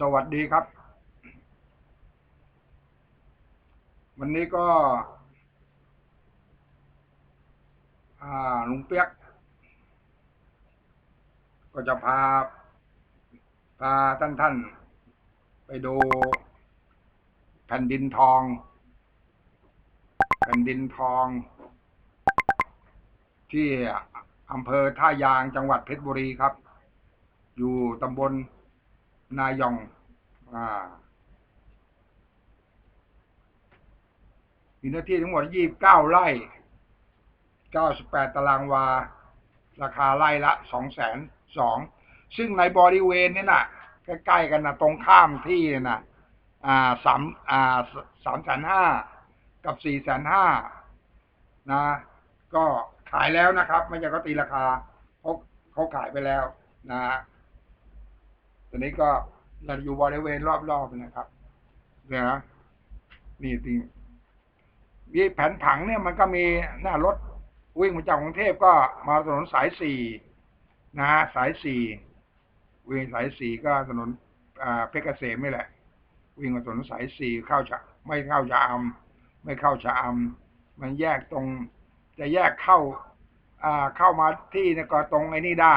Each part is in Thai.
สวัสดีครับ วันนี้ก็ลุงเปียก ก็จะพา พาท่านท่านไปดูแผ่นดินทอง แผ่นดินทอง ที่อำเภอท่ายางจังหวัดเพชรบุรีครับ อยู่ตำบล นายองอ่ามีเนื้อที่ทั้งหมด29ไร่98ตารางวา ราคาไร่ละ202,000ซึ่งในบริเวณนี้น่ะใกล้ๆกันนะตรงข้ามที่นะอ่าสามอ่าสามแสนห้ากับสี่แสนห้านะ ก็ขายแล้วนะครับ ไม่ใช่เขาตีราคาเขาเขาขายไปแล้วนะ ตอนนี้ก็เราอยู่บริเวณรอบๆนะครับเนี่ยนะนี่จริงมีแผนผังเนี่ยมันก็มีหน้ารถวิ่งมาจากกรุงเทพก็มาถนนสายสี่นะสายสี่วิ่งสายสี่ก็ถนนอ่าเพชรเกษมนี่แหละ วิ่งมาถนนสายสี่เข้าชะไม่เข้าชะอำไม่เข้าชะอำมันแยกตรง จะแยกเข้า อ่าเข้ามาที่นก็ตรงไอ้นี่ได้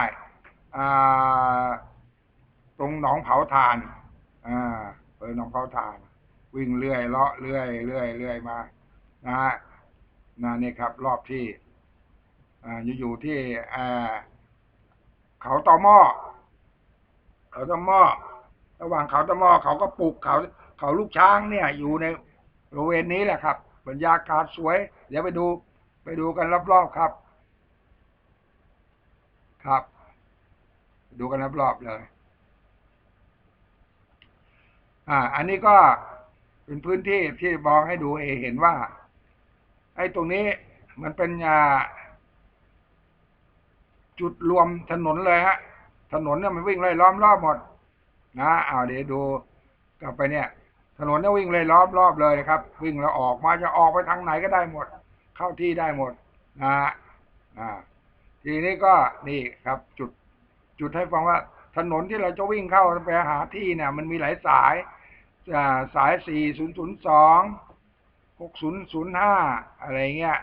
อ่า ตรงหนองเผาถ่านอ่าเออหนองเผาถ่าน วิ่งเรื่อยเลาะเรื่อยเรื่อยเรื่อยมานะฮะนะนี่ครับ รอบที่อ่าอยู่อยู่ที่อ่าเขาตอหม้อเขาตอหม้อระหว่างเขาตอมอเขาก็ปลูกเขา เขาลูกช้างเนี่ย อยู่ในบริเวณนี้แหละครับบรรยากาศสวย เดี๋ยวไปดู ไปดูกันรอบๆครับ ครับ ดูกันรอบๆเลย อ่า อันนี้ก็เป็นพื้นที่ที่มองให้ดูเอเห็นว่า ไอ้ตรงนี้มันเป็นอ่าจุดรวมถนนเลยฮะ ถนนเนี่ยมันวิ่งไล่ล้อมรอบหมด นะอ้าเดี๋ยวดูกลับไปเนี่ย ถนนเนี่ยวิ่งเลยล้อมรอบเลยนะครับ วิ่งแล้วออกมาจะออกไปทางไหนก็ได้หมด เข้าที่ได้หมด นะอ่า ทีนี้ก็นี่ครับ จุด จุดให้ฟังว่า ถนนที่เราจะวิ่งเข้าไปหาที่เนี่ย มันมีหลายสาย สายสี่ศูนย์ศูนย์สองหกศูนย์ศูนย์ห้าอะไรเงี้ย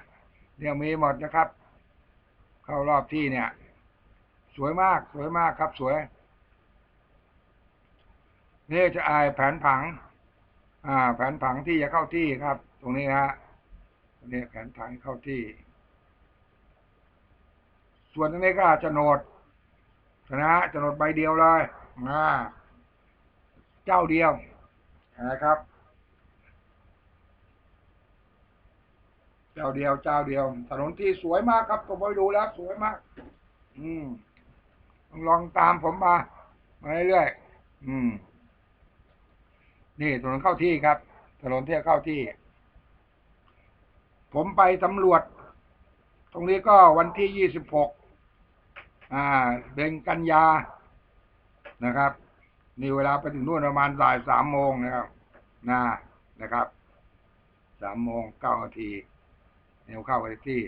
เนี่ยมีหมดนะครับ เข้ารอบที่เนี่ย สวยมากสวยมากครับสวย นี่จะอายแผนผัง อ่า แผนผังที่จะเข้าที่ครับ ตรงนี้ฮะนี่แผนผังเข้าที่ ส่วนตรงนี้ก็โฉนดนะโฉนดใบเดียวเลยอ่าเจ้าเดียว นะครับ เจ้าเดียวเจ้าเดียว ถนนที่สวยมากครับผมไปดูแล้ว สวยมาก อืมลองตามผมมา มาเรื่อยๆอืม นี่ถนนเข้าที่ครับ ถนนที่เข้าที่ ผมไปสำรวจ ตรงนี้ก็วันที่ยี่สิบหกอ่า เดือนกันยานะครับ นี่เวลาไปถึงนู่นประมาณบ่ายสามโมงนะครับนะนะครับสามโมงเก้านาทีเนียเข้าไปที่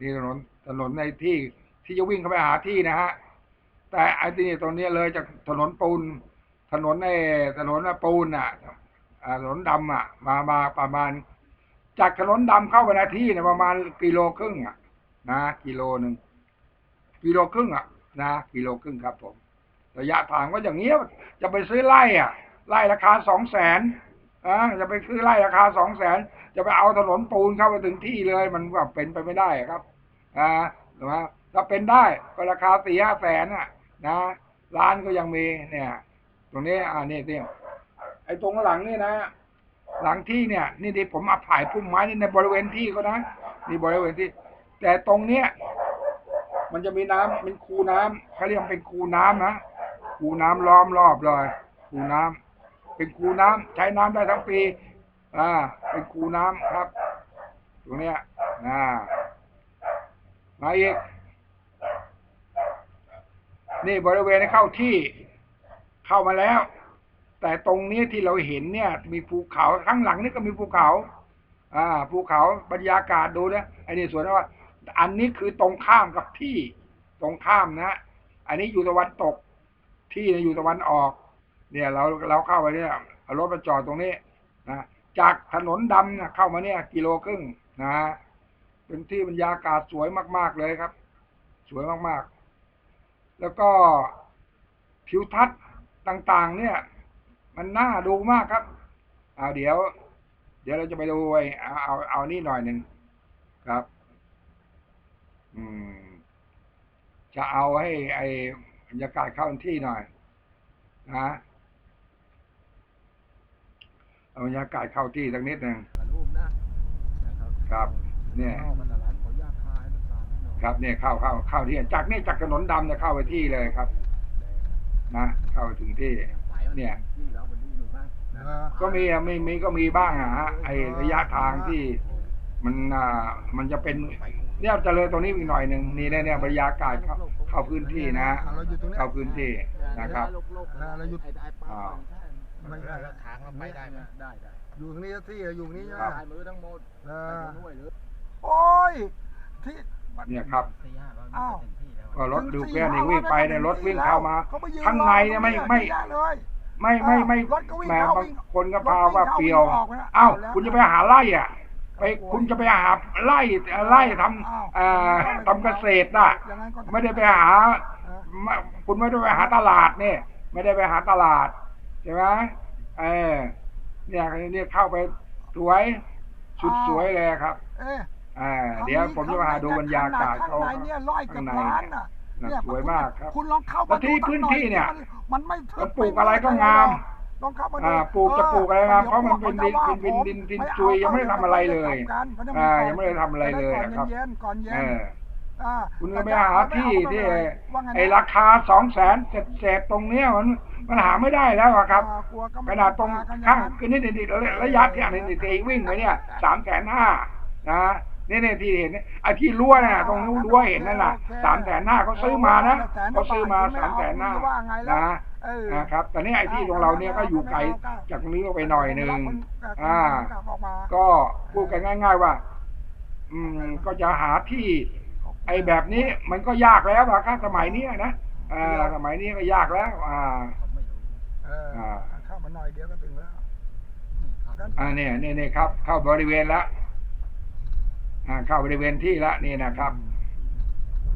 นี่ถนนถนนในที่ที่จะวิ่งเข้าไปหาที่นะฮะแต่ไอ้ที่นี่ตรงนี้เลยจากถนนปูน ถนนในถนนปูนอะถนนดำอะ มามาประมาณ จากถนนดำเข้าไปนาที่เนี่ยประมาณกิโลครึ่งอะ นะกิโลหนึ่งกิโลครึ่งอะนะกิโลครึ่งครับผม ระยะทางก็อย่างเงี้ยจะไปซื้อไร่อะไร่ราคาสองแสนอ่าจะไปซื้อไร่ราคาสองแสนจะไปเอาถนนปูนเข้าไปถึงที่เลย มันก็เป็นไปไม่ได้ครับอ่าถูกไหมถ้าเป็นได้ก็ราคาสี่ห้าแสนอะ นะร้านก็ยังมีเนี่ย ตรงนี้อ่านี่เนี่ยไอ้ตรงหลังนี่นะหลังที่เนี่ย นี่ที่ผมมาถ่ายพุ่มไม้นี่ในบริเวณที่ก็นะนี่บริเวณที่ แต่ตรงเนี้ยมันจะมีน้ำเป็นคูน้ำเขาเรียกเป็นคูน้ำนะ คูน้ำล้อมรอบเลยคูน้ำเป็นคูน้ำใช้น้ำได้ทั้งปี อ่า เป็นคูน้ำครับ ตรงเนี้ยอ่ามาอีกนี่บริเวณเข้าที่เข้ามาแล้ว แต่ตรงนี้ที่เราเห็นเนี่ย มีภูเขาข้างหลังนี่ก็มีภูเขา อ่า ภูเขาบรรยากาศดูนะไอ้นี่สวนว่า อันนี้คือตรงข้ามกับที่ ตรงข้ามนะอันนี้อยู่ตะวันตก ที่อยู่ตะวันออก เนี่ยเราเราเข้าไปเนี่ยเอารถมาจอดตรงนี้นะจากถนนดำเนี่ยเข้ามาเนี่ย กิโลครึ่งนะเป็นที่บรรยากาศสวยมาก ๆเลยครับ สวยมากๆ แล้วก็ทิวทัศน์ต่างๆ เนี่ย มันน่าดูมากครับเอาเดี๋ยว เดี๋ยวเราจะไปดูไอ้เอาเอาเอานี่หน่อยหนึ่งครับ อืม จะเอาให้ไอ้ บรรยากาศเข้าที่หน่อยนะเอาบรรยากาศเข้าที่สักนิดหนึ่งถ่ายรูปนะนะครับครับ เนี่ยเข้ามันแต่ร้านขออนุญาตถ่ายน้ำตาลให้หน่อยครับเนี่ยเข้าเข้าเข้าที่จากนี่จากถนนดำจะเข้าไปที่เลยครับ นะ เข้าไปถึงที่ เนี่ยที่เราเป็นที่หนึ่งบ้างนะก็มีอะมีมีก็มีบ้างอะฮะไอระยะทางที่มันอ่ามันจะเป็น เนี่ยจะเลยตรงนี้อีกหน่อยหนึ่งนี่เนี่ยเนี่ยบรรยากาศเข้าเข้าพื้นที่นะ เราอยู่ตรงนี้เข้าพื้นที่นะครับอ่าเราหยุดไอ้ไอ้ปลาอ่าไม่ได้ทางเราไปได้ไหมได้ได้อยู่ตรงนี้ที่อยู่ตรงนี้ใช่ไหมครับถ่ายมือทั้งหมดเอไปอตรงนู้นหรือโอ้ยที่เนี่ยครับสี่ห้าร้อยอ้าวเต็มที่แล้วก็รถถึดูสี่เพื่อนนี่ห้วิ่งไปเนี่ยรถวิ่งเข้ามาเขายืข้างในเนี่ยไม่ไม่รอตรงนี้เยอะแยะเลยไม่ไม่ไม่รถก็วิ่งแหมเข้าบางวิ่งคนก็รถพาวิ่งว่าเข้าเปรียววิ่งออกนะเอ้าเอาแล้วคุณจะไปหาไล่อะ ไปคุณจะไปหาไล่ไล่ทำเอ่อทำเกษตรน่ะอย่างนั้นก็ไม่ได้ไปหาไม่คุณไม่ได้ไปหาตลาดเนี่ย ไม่ได้ไปหาตลาดใช่ไหมเออเนี่ยเนี่ยเข้าไปสวยสุดสวยเลยครับเอ๊ะอ่าเดี๋ยวผมจะมาหาดูบรรยากาศข้างเขาในเนี่ยร้อยเกับล้านน่ะน่ะเนี่ยสวยมากครับ คุณลองเข้าแล้วที่ดูสักพื้นหอที่เนี่ย มันมันไม่ทึมันบปลูกอะไรก็งาม ลองเข้ามาดูอ่าปลูกจะปลูกอะไรงามเพราะมันเป็นดินดี๋ยวเป็นดินผมดินไม่ซุยอายังไม่ได้ทำอะไรเลยเขาจะอ่าก่นยังไม่ได้ทำอะไรเลยจะด้ครับก่อนเย็นๆก่อนเย็เอนออ่าคุณก็ไปหาที่ที่ว่าไงนะไอ้ราคาสองแสนเศษๆตรงเนี้ยมันมันหาไม่ได้แล้วอะครับอ่ากลัวก็ขไม่นาดตรงมกันข้างอย่นั้นคือนี่นี่ระยะที่อันนี้ตีวิ่งไปเนี่ยสามแสนห้านะ นี่นี่ที่เห็นเนี่ยไอ้ที่รั้วน่ะตรงนู้นรั้วเห็นนั่นน่ะสามแสนห้าเขาซื้อมานะเขาซื้อมาสามแสนห้านะเออนะครับแต่นี่ไอ้ที่ของเราเนี่ยก็อยู่ไกลจากตรงนี้ออกไปหน่อยหนึ่งอ่าออกมาก็พูดกันง่าย ๆว่า อืมก็จะหาที่ ไอ้แบบนี้มันก็ยากแล้วอะครับสมัยเนี้ยนะอ่าสมัยนี้ก็ยากแล้ว อ่าผมไม่รู้เอออาเข้ามาหน่อยเดียวก็ถึงแล้วอ่าเนี่ยเนี่ยเนี่ยครับ เข้าบริเวณแล้วอ่า เข้าบริเวณที่ละนี่นะครับ